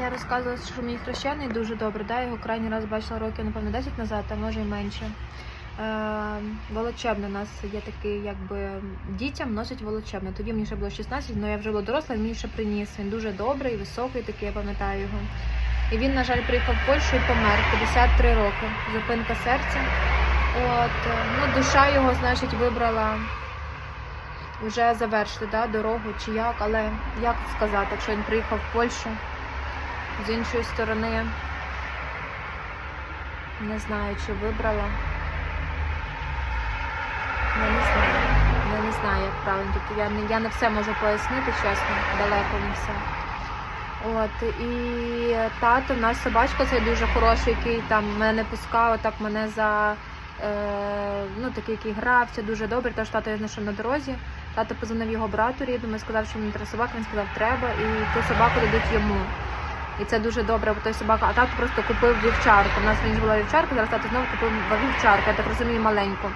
Я розказувала, що мій хрещений дуже добре. Да? Його крайній раз бачила років, напевно, 10 назад, а може й менше. Е, волочебне у нас є такий, якби дітям носять волочебне. Тоді мені ще було 16, але я вже була доросла, він мені ще приніс. Він дуже добрий, високий, такий, я пам'ятаю його. І він, на жаль, приїхав в Польщу і помер 53 роки. Зупинка серця. От, е, ну, душа його, значить, вибрала вже завершити да, дорогу чи як, але як сказати, якщо він приїхав в Польщу з іншої сторони, не знаю, чи вибрала. Я не знаю. Я не знаю, як правильно. Тобто я не, я не все можу пояснити, чесно, далеко не все. От, і тато, наш собачка цей дуже хороший, який там мене не пускав, так мене за е, ну, такий, який грався, дуже добре. Тож тато я знайшов на дорозі. Тато позвонив його брату рідному і сказав, що мені треба собаку, він сказав, треба, і ту собаку дадуть йому. І це дуже добре, бо той собака, а тато просто купив вівчарку. У нас раніше була вівчарка, зараз тато знову купив вівчарку, я так розумію, маленьку.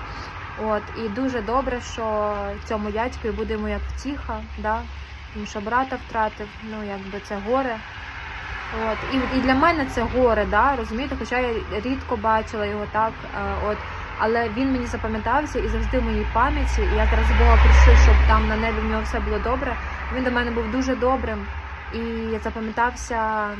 От, і дуже добре, що цьому дядькові буде йому як втіха, да? тому що брата втратив, ну якби це горе. От, і, і для мене це горе, да, розумієте, хоча я рідко бачила його так. е, От, але він мені запам'ятався і завжди в моїй пам'яті. І я зараз Бога прошу, щоб там на небі в нього все було добре. Він до мене був дуже добрим і запам'ятався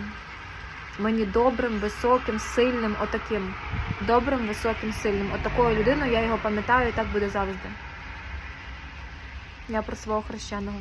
мені добрим, високим, сильним, отаким. Добрим, високим, сильним. От такою людиною я його пам'ятаю і так буде завжди. Я про свого хрещеного.